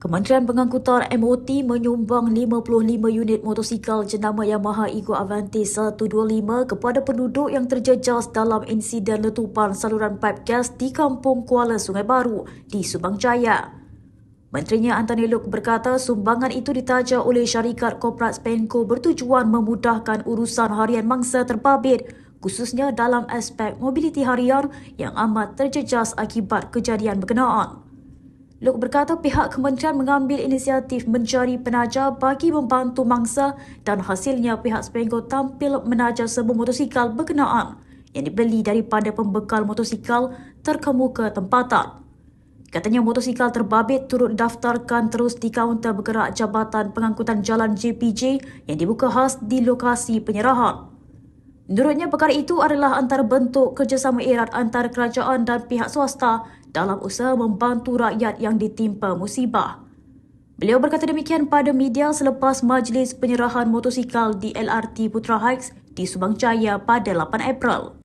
Kementerian Pengangkutan MOT menyumbang 55 unit motosikal jenama Yamaha Ego Avante 125 kepada penduduk yang terjejas dalam insiden letupan saluran pipe gas di Kampung Kuala Sungai Baru di Subang Jaya. Menterinya Anthony Luke berkata sumbangan itu ditaja oleh syarikat korporat Spenco bertujuan memudahkan urusan harian mangsa terbabit khususnya dalam aspek mobiliti harian yang amat terjejas akibat kejadian berkenaan. Luke berkata pihak kementerian mengambil inisiatif mencari penaja bagi membantu mangsa dan hasilnya pihak Spengo tampil menaja sebuah motosikal berkenaan yang dibeli daripada pembekal motosikal terkemuka tempatan. Katanya motosikal terbabit turut daftarkan terus di kaunter bergerak Jabatan Pengangkutan Jalan JPJ yang dibuka khas di lokasi penyerahan. Menurutnya perkara itu adalah antara bentuk kerjasama erat antara kerajaan dan pihak swasta dalam usaha membantu rakyat yang ditimpa musibah. Beliau berkata demikian pada media selepas majlis penyerahan motosikal di LRT Putra Heights di Subang Jaya pada 8 April.